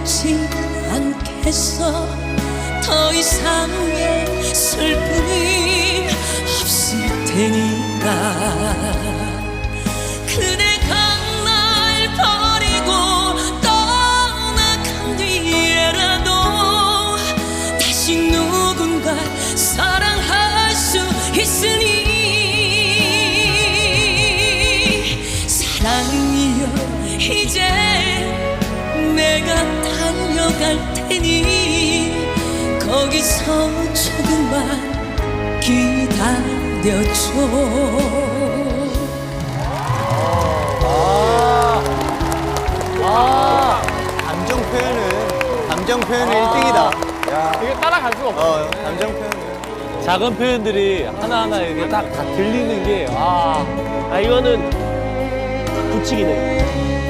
꿇지 않겠어. 더 이상의 슬픔이 없을 테니까. 그대가 날 버리고 떠나간 뒤에라도 다시 누군가 사랑할 수 있으니. 사랑이여 이제 내가 달려갈 테니 거기서 조금만 기다려줘 감정 표현은 감정 표현은 1등이다. 이게 따라갈 수가 없어. 어, 감정 표현. 작은 표현들이 하나하나 이렇게 딱 다 들리는 게, 아, 아 이거는 붙이기네.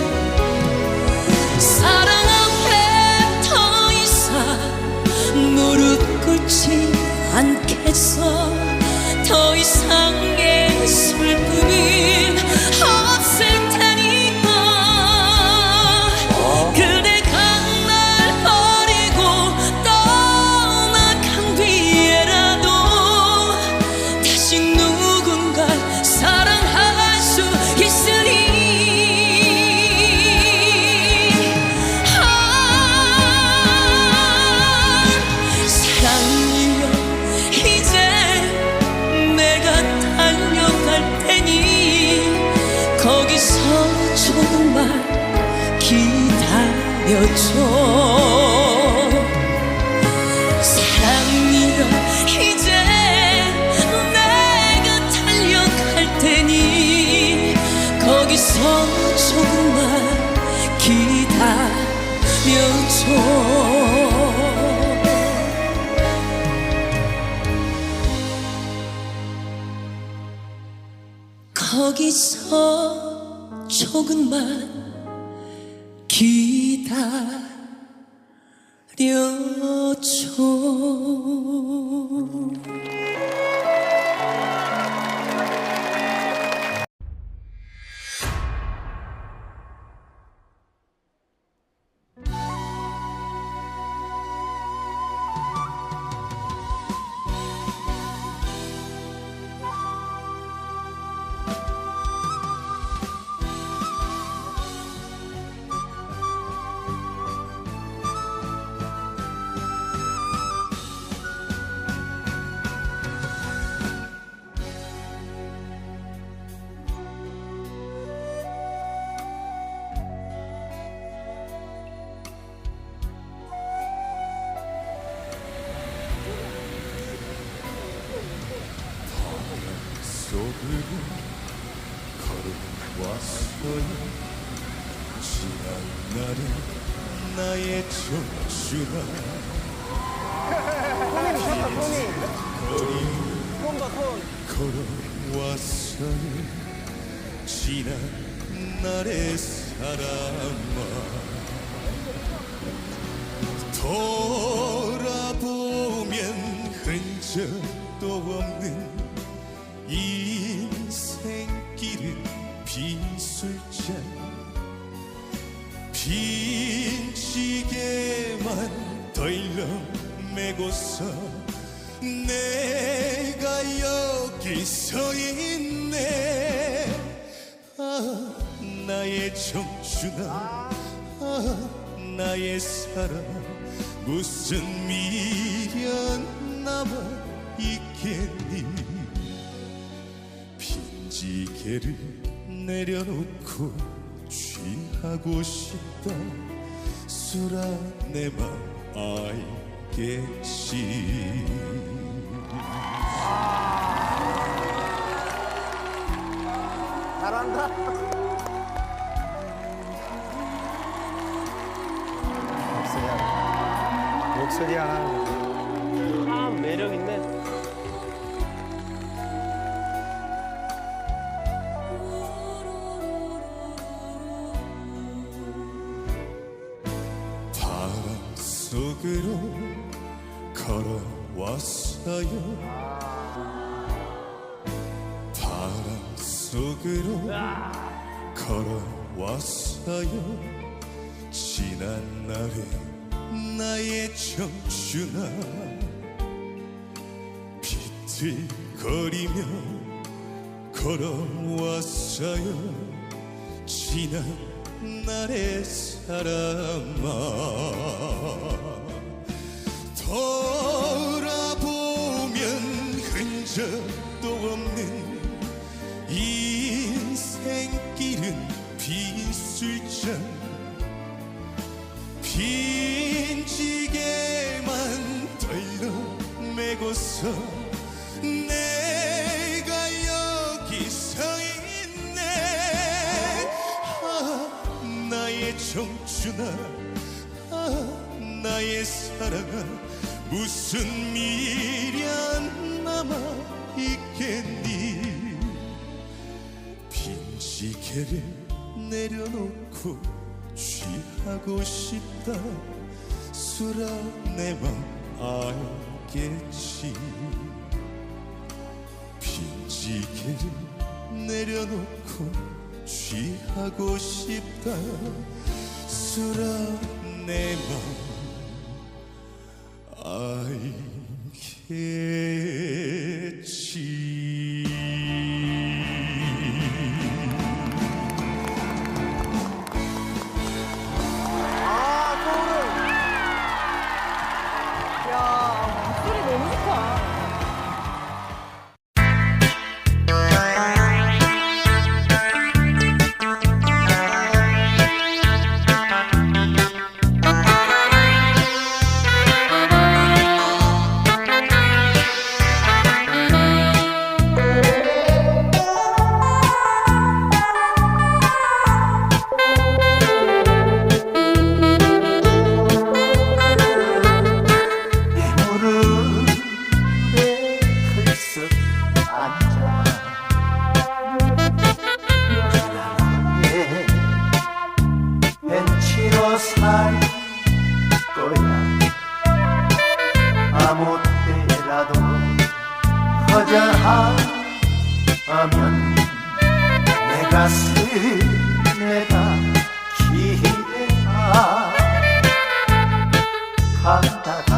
꿇지 않겠어. 더 이상 기다려줘. 사랑이여 이제 내가 달려갈 테니 거기서 조금만 기다려줘. 거기서 조금만 기다려줘 걸어왔어요 지난 날의 나의 청춘아 걸어왔어요 지난 날의 사람아 돌아보면 흔적도 없는 인생길은 빈술잔 빈지게만 덜렁매고서 내가 여기 서 있네. 아 나의 청춘아. 아 나의 사랑. 무슨 미련 남아 있겠니? 빈지게를 내려놓고 취하고 싶다 수라 내맘 알겠지 잘한다. 목소리야. 목소리야. 참 매력 있네. 속으로 걸어왔어요. 바람 속으로 걸어왔어요. 지난 날의 나의 청춘아 비틀거리며 걸어왔어요. 지난 날의 사람아 돌아보면 흔적도 없는 인생길은 빈술잔 빈지게만 덜렁매고서 청춘아 아, 나의 사랑아 무슨 미련 남아 있겠니? 빈지게를 내려놓고 취하고 싶다. 수라 내맘 알겠지. 빈지게를 내려놓고 취하고 싶다 수라 내 맘. 알겠지 때라도 허전하면 내 가슴에다 기대나 가다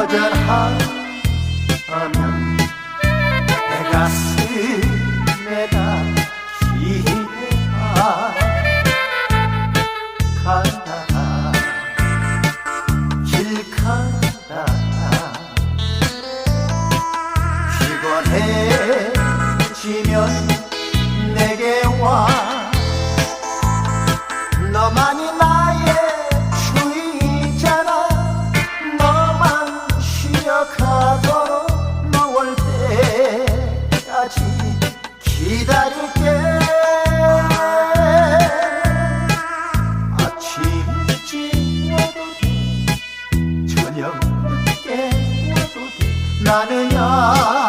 허전하면 내 가슴에다 기가 간다 Kanıya